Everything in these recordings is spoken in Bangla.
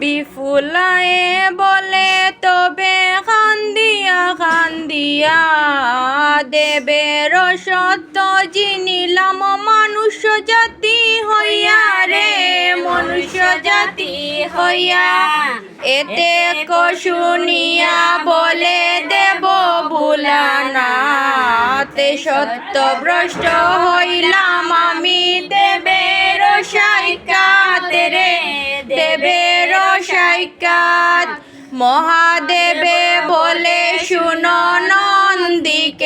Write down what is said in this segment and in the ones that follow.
বিফুলায়ে বলে, তবে খান্দিয়া খান্দিয়া দেবের সত্য জিনিলাম মানুষ্য জাতি হইয়া রে, মনুষ্য জাতি হইয়া। এতে ক শুনিয়া বলে, দেব ভুলানা তে সত্য ভ্রষ্ট মহাদেবে বলে, শুনো নন্দিকেশ্বরী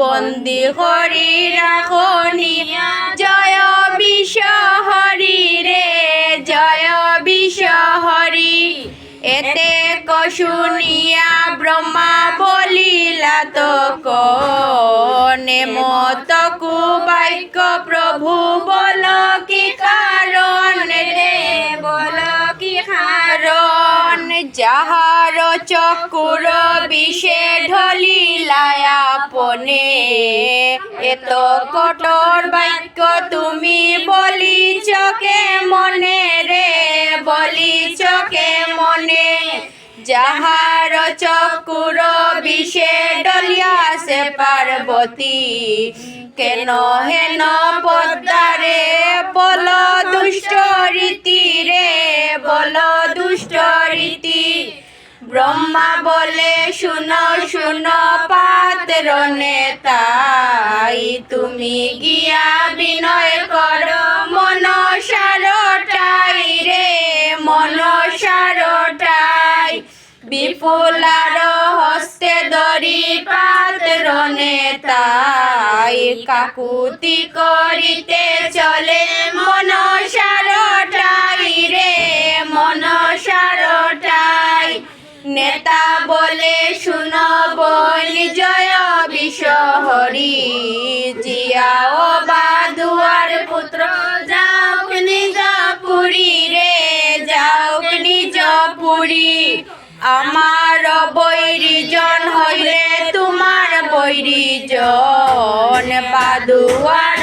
বন্দি হরি রাখনি জয় বিষ হরি রে, জয় বিষ হরি এতে ক শুনিয়া ব্রহ্মা বলিলা তো কনে মত কুবাক্য প্রভু বল চকুর বিষে ঢলিলায়া পনে এত কঠোর বাক্য তুমি বলিছ কে মনে রে? বলিছ কে মনে? যাহার চকুর বিষে ডলিয়াছে পার্বতী, কেন হেন পদ্মারে বল দুষ্ট ব্রহ্মা বলে, শুনো শুনো পাত্র নেতাই, তুমি গিয়া বিনয় কর মন সারটাই রে মন সারটাই বিপুলার হস্তে দরি পাত্র নেতাই, কাকুতি করিতে চলে মন সারটাই নেতা বলে শুনো বল, জয় বিশ্বহরি। জিয়াও বাদুয়ার পুত্র, যাওক নিজ পুরী রে যাও নিজ পুরী। আমার বৈরি জন হইলে তোমার বৈরি জন বাদুয়ার